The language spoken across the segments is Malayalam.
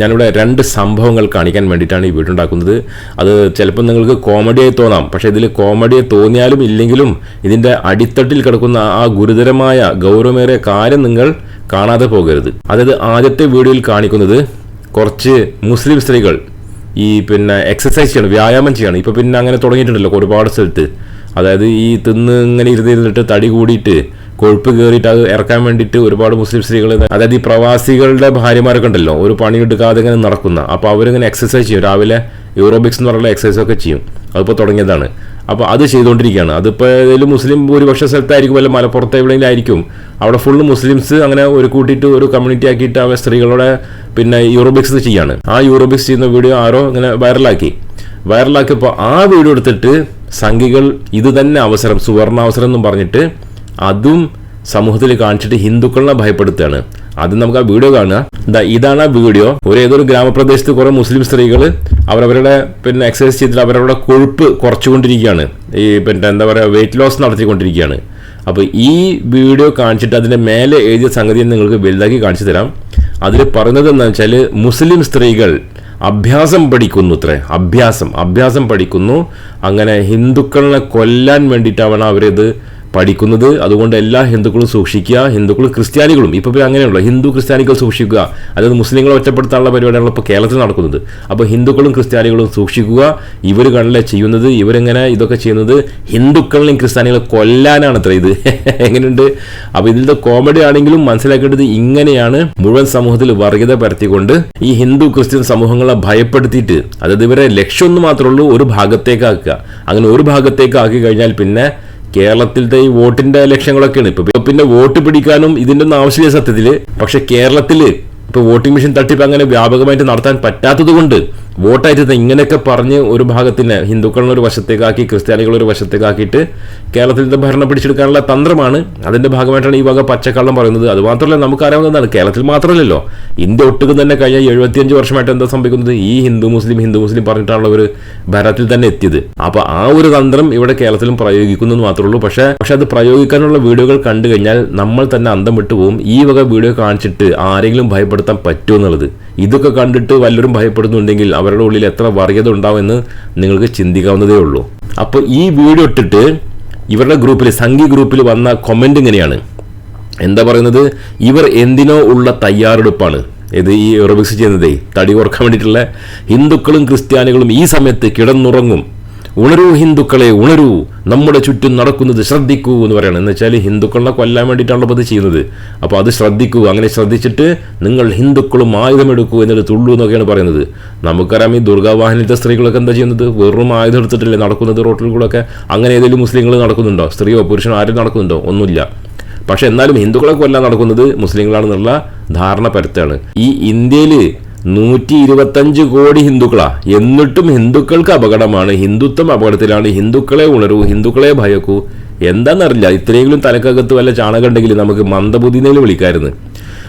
ഞാനിവിടെ രണ്ട് സംഭവങ്ങൾ കാണിക്കാൻ വേണ്ടിയിട്ടാണ് ഈ വീഡിയോ ഉണ്ടാക്കുന്നത് അത് ചിലപ്പോൾ നിങ്ങൾക്ക് കോമഡിയായി തോന്നാം. പക്ഷേ ഇതിൽ കോമഡിയെ തോന്നിയാലും ഇല്ലെങ്കിലും ഇതിന്റെ അടിത്തട്ടിൽ കിടക്കുന്ന ആ ഗുരുതരമായ ഗൗരവമേറിയ കാര്യം നിങ്ങൾ കാണാതെ പോകരുത്. അതായത് ആദ്യത്തെ വീഡിയോയിൽ കാണിക്കുന്നത് കുറച്ച് മുസ്ലിം സ്ത്രീകൾ ഈ പിന്നെ എക്സസൈസ് ചെയ്യണം വ്യായാമം ചെയ്യണം. ഇപ്പോൾ പിന്നെ അങ്ങനെ തുടങ്ങിയിട്ടുണ്ടല്ലോ ഒരുപാട് സ്ഥലത്ത്. അതായത് ഈ തിന്ന് ഇങ്ങനെ ഇരുന്നിരുന്നിട്ട് തടി കൂടിയിട്ട് കൊഴുപ്പ് കയറിയിട്ട് അത് ഇറക്കാൻ വേണ്ടിയിട്ട് ഒരുപാട് മുസ്ലിം സ്ത്രീകൾ അതായത് ഈ പ്രവാസികളുടെ ഭാര്യമാരൊക്കെ ഉണ്ടല്ലോ ഒരു പണി എടുക്കാതെ ഇങ്ങനെ നടക്കുന്ന. അപ്പോൾ അവരിങ്ങനെ എക്സസൈസ് ചെയ്യും. രാവിലെ യൂറോബിക്സ് എന്ന് പറയുന്ന എക്സസൈസ് ഒക്കെ ചെയ്യും. അതിപ്പോൾ തുടങ്ങിയതാണ്. അപ്പോൾ അത് ചെയ്തുകൊണ്ടിരിക്കുകയാണ്. അതിപ്പോൾ ഏതെങ്കിലും മുസ്ലിം ഭൂരിപക്ഷ സ്ഥലത്തായിരിക്കും അല്ലെങ്കിൽ മലപ്പുറത്ത് എവിടെയെങ്കിലും ആയിരിക്കും. അവിടെ ഫുള്ള് മുസ്ലിംസ് അങ്ങനെ ഒരു കൂട്ടിയിട്ട് ഒരു കമ്മ്യൂണിറ്റി ആക്കിയിട്ട് അവർ സ്ത്രീകളുടെ പിന്നെ യൂറോബിക്സ് ചെയ്യാണ്. ആ യൂറോബിക്സ് ചെയ്യുന്ന വീഡിയോ ആരോ ഇങ്ങനെ വൈറലാക്കി വൈറലാക്കിയപ്പോൾ ആ വീഡിയോ എടുത്തിട്ട് സംഘികൾ ഇത് തന്നെ അവസരം സുവർണാവസരം എന്നും പറഞ്ഞിട്ട് അതും സമൂഹത്തിൽ കാണിച്ചിട്ട് ഹിന്ദുക്കളെ ഭയപ്പെടുത്തുകയാണ്. അത് നമുക്ക് ആ വീഡിയോ കാണുക. ഇതാണ് ആ വീഡിയോ. ഒരു ഏതൊരു ഗ്രാമപ്രദേശത്ത് കുറേ മുസ്ലിം സ്ത്രീകൾ അവരവരുടെ പിന്നെ എക്സസൈസ് ചെയ്തിട്ട് അവരവരുടെ കൊഴുപ്പ് കുറച്ചുകൊണ്ടിരിക്കുകയാണ്. ഈ പിന്നെ എന്താ പറയുക വെയിറ്റ് ലോസ് നടത്തിക്കൊണ്ടിരിക്കുകയാണ്. അപ്പോൾ ഈ വീഡിയോ കാണിച്ചിട്ട് അതിന്റെ മേലെ എഴുതിയ സംഗതി നിങ്ങൾക്ക് വലുതാക്കി കാണിച്ചു തരാം. അതിൽ പറയുന്നത് എന്താണെന്ന് വെച്ചാൽ മുസ്ലിം സ്ത്രീകൾ അഭ്യാസം പഠിക്കുന്നു അത്രേ. അഭ്യാസം അഭ്യാസം പഠിക്കുന്നു. അങ്ങനെ ഹിന്ദുക്കളെ കൊല്ലാൻ വേണ്ടിയിട്ടാവണം അവരിത് പഠിക്കുന്നത് അതുകൊണ്ട് എല്ലാ ഹിന്ദുക്കളും സൂക്ഷിക്കുക ഹിന്ദുക്കളും ക്രിസ്ത്യാനികളും. ഇപ്പോൾ അങ്ങനെയുള്ള ഹിന്ദു ക്രിസ്ത്യാനികൾ സൂക്ഷിക്കുക. അതായത് മുസ്ലിങ്ങളെ ഒറ്റപ്പെടുത്താനുള്ള പരിപാടിയാണ് ഇപ്പോൾ കേരളത്തിൽ നടക്കുന്നത്. അപ്പോൾ ഹിന്ദുക്കളും ക്രിസ്ത്യാനികളും സൂക്ഷിക്കുക. ഇവർ കണ്ടല്ലേ ചെയ്യുന്നത് ഇവരെങ്ങനെ ഇതൊക്കെ ചെയ്യുന്നത്? ഹിന്ദുക്കളെയും ക്രിസ്ത്യാനികളെ കൊല്ലാനാണ് അത്ര ഇത്. എങ്ങനെയുണ്ട്? അപ്പോൾ ഇതിന്റെ കോമഡി ആണെങ്കിലും മനസ്സിലാക്കേണ്ടത് ഇങ്ങനെയാണ്. മുഴുവൻ സമൂഹത്തിൽ വർഗീയത പരത്തിക്കൊണ്ട് ഈ ഹിന്ദു ക്രിസ്ത്യൻ സമൂഹങ്ങളെ ഭയപ്പെടുത്തിയിട്ട് അതായത് ഇവരെ ലക്ഷ്യമൊന്നും മാത്രമേ ഉള്ളൂ ഒരു ഭാഗത്തേക്കാക്കുക അങ്ങനെ ഒരു ഭാഗത്തേക്കാക്കി കഴിഞ്ഞാൽ പിന്നെ കേരളത്തിലത്തെ ഈ വോട്ടിന്റെ ലക്ഷ്യങ്ങളൊക്കെയാണ്. ഇപ്പൊ പിന്നെ വോട്ട് പിടിക്കാനും ഇതിന്റെ ഒന്നും ആവശ്യമില്ല സത്യത്തിൽ. പക്ഷെ കേരളത്തിൽ ഇപ്പൊ വോട്ടിംഗ് മെഷീൻ തട്ടിപ്പ് അങ്ങനെ വ്യാപകമായിട്ട് നടത്താൻ പറ്റാത്തത് കൊണ്ട് വോട്ടായിട്ട് ഇങ്ങനെയൊക്കെ പറഞ്ഞ് ഒരു ഭാഗത്തിന് ഹിന്ദുക്കളെ ഒരു വശത്തേക്കാക്കി ക്രിസ്ത്യാനികളെ ഒരു വശത്തേക്കാക്കിയിട്ട് കേരളത്തിലത്തെ ഭരണം പിടിച്ചെടുക്കാനുള്ള തന്ത്രമാണ്. അതിന്റെ ഭാഗമായിട്ടാണ് ഈ വക പച്ചക്കള്ളം പറയുന്നത്. അത് മാത്രമല്ല നമുക്കറിയാവുന്നതാണ് കേരളത്തിൽ മാത്രമല്ലല്ലോ. ഇന്ത്യ ഒട്ടുക്കും തന്നെ കഴിഞ്ഞ എഴുപത്തിയഞ്ച് വർഷമായിട്ട് എന്താ സംഭവിക്കുന്നത്? ഈ ഹിന്ദു മുസ്ലിം ഹിന്ദു മുസ്ലിം പറഞ്ഞിട്ടാണുള്ള ഒരു ഭരണത്തിൽ തന്നെ എത്തിയത്. അപ്പോൾ ആ ഒരു തന്ത്രം ഇവിടെ കേരളത്തിലും പ്രയോഗിക്കുന്നു എന്ന് മാത്രമേ ഉള്ളൂ. പക്ഷേ പക്ഷേ അത് പ്രയോഗിക്കാനുള്ള വീഡിയോകൾ കണ്ടു കഴിഞ്ഞാൽ നമ്മൾ തന്നെ അന്തം വിട്ടു പോകും ഈ വക വീഡിയോ കാണിച്ചിട്ട് ആരെങ്കിലും ഭയപ്പെടുത്താൻ പറ്റുമെന്നുള്ളത് ഇതൊക്കെ കണ്ടിട്ട് വല്ലവരും ഭയപ്പെടുന്നുണ്ടെങ്കിൽ അവരുടെ ഉള്ളിൽ എത്ര വർഗീയത ഉണ്ടാവുമെന്ന് നിങ്ങൾക്ക് ചിന്തിക്കാവുന്നതേ ഉള്ളൂ. അപ്പോൾ ഈ വീഡിയോ ഇട്ടിട്ട് ഇവരുടെ ഗ്രൂപ്പിൽ സംഘി ഗ്രൂപ്പിൽ വന്ന കമന്റ് ഇങ്ങനെയാണ്. എന്താ പറയുന്നത്? ഇവർ എന്തിനോ ഉള്ള തയ്യാറെടുപ്പാണ്. ഇത് ഈ എറോബിക്സ് ചെയ്യുന്നതേ തടി കുറയ്ക്കാൻ വേണ്ടിയിട്ടുള്ള ഹിന്ദുക്കളും ക്രിസ്ത്യാനികളും ഈ സമയത്ത് കിടന്നുറങ്ങും. ഉണരൂ ഹിന്ദുക്കളെ ഉണരൂ. നമ്മുടെ ചുറ്റും നടക്കുന്നത് ശ്രദ്ധിക്കൂ എന്ന് പറയണം. എന്ന് വെച്ചാൽ ഹിന്ദുക്കളെ കൊല്ലാൻ വേണ്ടിയിട്ടാണല്ലോ അത് ചെയ്യുന്നത്. അപ്പോൾ അത് ശ്രദ്ധിക്കൂ. അങ്ങനെ ശ്രദ്ധിച്ചിട്ട് നിങ്ങൾ ഹിന്ദുക്കളും ആയുധമെടുക്കൂ എന്നിട്ട് തുള്ളൂ എന്നൊക്കെയാണ് പറയുന്നത്. നമുക്കറിയാം ഈ ദുർഗാവാഹനത്തെ സ്ത്രീകളൊക്കെ എന്താ ചെയ്യുന്നത്? വെറും ആയുധം എടുത്തിട്ടല്ലേ നടക്കുന്നത് റോട്ടിൽ കൂടെ ഒക്കെ അങ്ങനെ ഏതെങ്കിലും മുസ്ലിങ്ങൾ നടക്കുന്നുണ്ടോ? സ്ത്രീയോ പുരുഷനോ ആരും നടക്കുന്നുണ്ടോ? ഒന്നുമില്ല. പക്ഷേ എന്നാലും ഹിന്ദുക്കളെ കൊല്ലാൻ നടക്കുന്നത് മുസ്ലിങ്ങളാണെന്നുള്ള ധാരണ പരത്താണ് ഈ ഇന്ത്യയിൽ നൂറ്റി ഇരുപത്തഞ്ച് കോടി ഹിന്ദുക്കളാ. എന്നിട്ടും ഹിന്ദുക്കൾക്ക് അപകടമാണ്. ഹിന്ദുത്വം അപകടത്തിലാണ്. ഹിന്ദുക്കളെ ഉണരൂ ഹിന്ദുക്കളെ ഭയക്കൂ. എന്താണെന്നറിയില്ല ഇത്രയെങ്കിലും തലക്കകത്ത് വല്ല ചാണകം ഉണ്ടെങ്കിൽ നമുക്ക് മന്ദബുദ്ധിനെ വിളിക്കായിരുന്നു.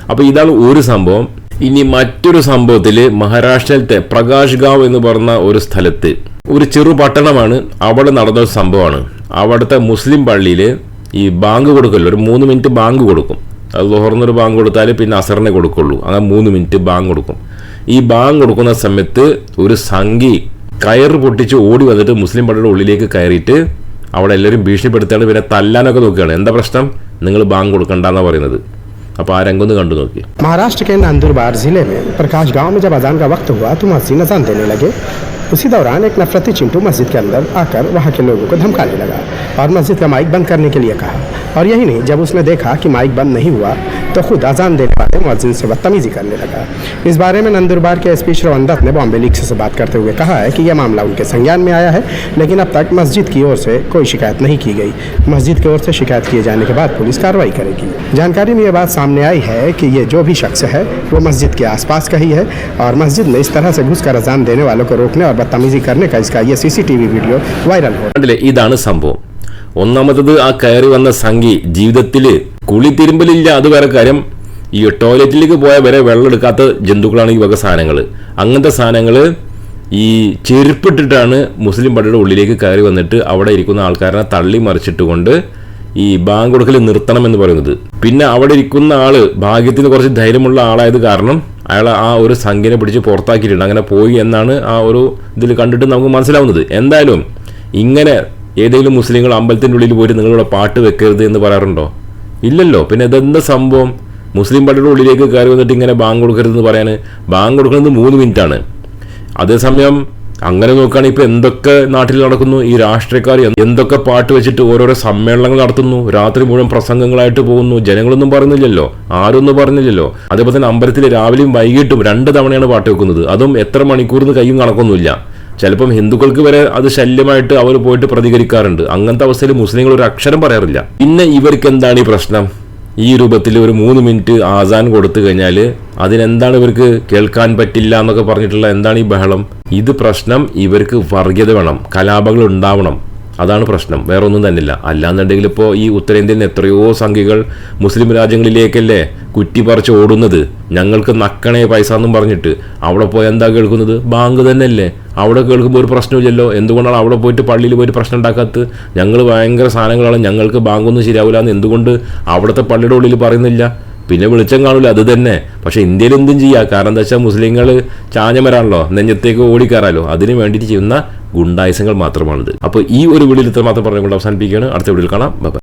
അപ്പോൾ ഇതാണ് ഒരു സംഭവം. ഇനി മറ്റൊരു സംഭവത്തിൽ മഹാരാഷ്ട്രയിലത്തെ പ്രകാശ് ഗാവ് എന്ന് പറഞ്ഞ ഒരു സ്ഥലത്ത് ഒരു ചെറു പട്ടണമാണ് അവിടെ നടന്ന ഒരു സംഭവമാണ്. അവിടുത്തെ മുസ്ലിം പള്ളിയിൽ ഈ ബാങ്ക് കൊടുക്കല്ലോ. ഒരു മൂന്ന് മിനിറ്റ് ബാങ്ക് കൊടുക്കും. അത് തുറന്നൊരു ബാങ്ക് കൊടുത്താൽ പിന്നെ അസറിനെ കൊടുക്കുള്ളൂ അങ്ങനെ മൂന്ന് മിനിറ്റ് ബാങ്ക് കൊടുക്കും ഈ ബാങ്ക് കൊടുക്കുന്ന സമയത്ത് ഒരു സംഘി കയറ് പൊട്ടിച്ച് ഓടി വന്നിട്ട് മുസ്ലിം പള്ളിയുടെ ഉള്ളിലേക്ക് കയറിയിട്ട് അവിടെ എല്ലാവരും ഭീഷണിപ്പെടുത്താണ് പിന്നെ തല്ലാനൊക്കെ നോക്കുകയാണ് എന്താ പ്രശ്നം നിങ്ങൾ ബാങ്ക് കൊടുക്കണ്ടെന്നാണ് പറയുന്നത് അപ്പോൾ ആ രംഗം ഒന്ന് കണ്ടു നോക്കി महाराष्ट्र के नंदुरबार जिले में प्रकाश गांव में जब अजान का वक्त हुआ तो मस्जिद अजान देने लगे उसी दौरान एक नफरती चिंटू मस्जिद के अंदर आकर वहाँ के लोगों को धमकाने लगा और मस्जिद का माइक बंद करने के लिए कहा। और यही नहीं, जब उसने देखा कि माइक बंद नहीं हुआ तो खुद अजान देने वाले मुअज्जिन से बदतमीजी करने लगा। इस बारे में नंदुरबार के एसपी श्रवण दत्त ने बॉम्बे लीग से बात करते हुए कहा है कि यह मामला उनके संज्ञान में आया है, लेकिन अब तक मस्जिद की ओर से कोई शिकायत नहीं की गई। मस्जिद की ओर से शिकायत किए जाने के बाद पुलिस कार्रवाई करेगी। जानकारी में यह बात सामने आई है कि ये जो भी शख्स है, वो मस्जिद के आसपास का ही है और मस्जिद में इस तरह से घुसकर अजान देने वालों को रोकने और बदतमीजी करने का इसका ये सीसीटीवी वीडियो वायरल हो കണ്ടില്ലേ ഇതാണ് സംഭവം ഒന്നാമത്തത് ആ കയറി വന്ന സംഘി ജീവിതത്തിൽ കുളി തിരുമ്പലില്ല അത് വേറെ കാര്യം ഈ ടോയ്ലറ്റിലേക്ക് പോയ വരെ വെള്ളം എടുക്കാത്ത ജന്തുക്കളാണ് ഈ വക സാധനങ്ങൾ അങ്ങനത്തെ സാധനങ്ങൾ ഈ ചെരുപ്പിട്ടിട്ടാണ് മുസ്ലിം പള്ളിയുടെ ഉള്ളിലേക്ക് കയറി വന്നിട്ട് അവിടെ ഇരിക്കുന്ന ആൾക്കാരെ തള്ളി മറിച്ചിട്ട് കൊണ്ട് ഈ ബാങ്ക് കൊടുക്കൽ നിർത്തണം എന്ന് പറയുന്നത് പിന്നെ അവിടെ ഇരിക്കുന്ന ആള് ഭാഗ്യത്തിന് കുറച്ച് ധൈര്യമുള്ള ആളായത് കാരണം അയാൾ ആ ഒരു സംഖ്യനെ പിടിച്ച് പുറത്താക്കിയിട്ടുണ്ട്. അങ്ങനെ പോയി എന്നാണ് ആ ഒരു ഇതിൽ കണ്ടിട്ട് നമുക്ക് മനസ്സിലാവുന്നത്. എന്തായാലും ഇങ്ങനെ ഏതെങ്കിലും മുസ്ലിങ്ങൾ അമ്പലത്തിന്റെ ഉള്ളിൽ പോയിട്ട് നിങ്ങളിവിടെ പാട്ട് വെക്കരുത് എന്ന് പറയാറുണ്ടോ? ഇല്ലല്ലോ. പിന്നെ ഇതെന്താ സംഭവം? മുസ്ലിം പള്ളിയുടെ ഉള്ളിലേക്ക് കയറി വന്നിട്ട് ഇങ്ങനെ ബാങ്ക് കൊടുക്കരുതെന്ന് പറയാൻ? ബാങ്ക് കൊടുക്കുന്നത് മൂന്ന് മിനിറ്റാണ്. അതേസമയം അങ്ങനെ നോക്കുകയാണെങ്കിൽ ഇപ്പോൾ എന്തൊക്കെ നാട്ടിൽ നടക്കുന്നു? ഈ രാഷ്ട്രീയക്കാർ എന്തൊക്കെ പാട്ട് വെച്ചിട്ട് ഓരോരോ സമ്മേളനങ്ങൾ നടത്തുന്നു? രാത്രി മുഴുവൻ പ്രസംഗങ്ങളായിട്ട് പോകുന്നു. ജനങ്ങളൊന്നും പറയുന്നില്ലല്ലോ. ആരൊന്നും പറഞ്ഞില്ലല്ലോ. അതേപോലെ തന്നെ അമ്പലത്തിൽ രാവിലെയും വൈകിട്ടും രണ്ട് തവണയാണ് പാട്ട് വെക്കുന്നത്. അതും എത്ര മണിക്കൂറിന് കയ്യും കണക്കൊന്നുമില്ല. ചിലപ്പം ഹിന്ദുക്കൾക്ക് വരെ അത് ശല്യമായിട്ട് അവർ പോയിട്ട് പ്രതികരിക്കാറുണ്ട്. അങ്ങനത്തെ അവസ്ഥയിൽ മുസ്ലിങ്ങൾ ഒരു അക്ഷരം പറയാറില്ല. പിന്നെ ഇവർക്ക് എന്താണ് ഈ പ്രശ്നം? ഈ രൂപത്തിൽ ഒരു മൂന്ന് മിനിറ്റ് ആസാൻ കൊടുത്തു കഴിഞ്ഞാൽ അതിനെന്താണ് ഇവർക്ക് കേൾക്കാൻ പറ്റില്ല എന്നൊക്കെ പറഞ്ഞിട്ടുള്ള എന്താണ് ഈ ബഹളം? ഇത് പ്രശ്നം ഇവർക്ക് വർഗീയത വേണം കലാപങ്ങൾ ഉണ്ടാവണം. അതാണ് പ്രശ്നം. വേറെ ഒന്നും തന്നെയില്ല അല്ലാന്നുണ്ടെങ്കിൽ ഇപ്പോൾ ഈ ഉത്തരേന്ത്യയിൽ നിന്ന് എത്രയോ സംഖ്യകൾ മുസ്ലിം രാജ്യങ്ങളിലേക്കല്ലേ കുറ്റി പറിച്ച് ഓടുന്നത്. ഞങ്ങൾക്ക് നക്കണേ പൈസ എന്നും പറഞ്ഞിട്ട്. അവിടെ പോയി എന്താ കേൾക്കുന്നത്? ബാങ്ക് തന്നെയല്ലേ. അവിടെ കേൾക്കുമ്പോൾ ഒരു പ്രശ്നമില്ലല്ലോ. എന്തുകൊണ്ടാണ് അവിടെ പോയിട്ട് പള്ളിയിൽ പോയിട്ട് പ്രശ്നം ഉണ്ടാക്കാത്തത്? ഞങ്ങൾ ഭയങ്കര സാധനങ്ങളാണ്. ഞങ്ങൾക്ക് ബാങ്കൊന്നും ശരിയാവില്ല എന്ന് എന്തുകൊണ്ട് അവിടുത്തെ പള്ളിയുടെ ഉള്ളിൽ പറയുന്നില്ല? പിന്നെ വെളിച്ചം കാണില്ല. അത് തന്നെ. പക്ഷേ ഇന്ത്യയിൽ എന്തും ചെയ്യുക കാരണം എന്താ വെച്ചാൽ മുസ്ലിങ്ങൾ ചാഞ്ഞമരാണല്ലോ. നെഞ്ഞത്തേക്ക് ഓടിക്കാറാലോ അതിന് വേണ്ടിയിട്ട് ചെയ്യുന്ന ഗുണ്ടായുസങ്ങൾ മാത്രമാണിത്. അപ്പോൾ ഈ ഒരു വീഡിയോയിൽ ഇത്ര മാത്രം പറഞ്ഞുകൊണ്ട് അവസാനിപ്പിക്കുകയാണ്. അടുത്ത വീഡിയോയിൽ കാണാം. ബൈ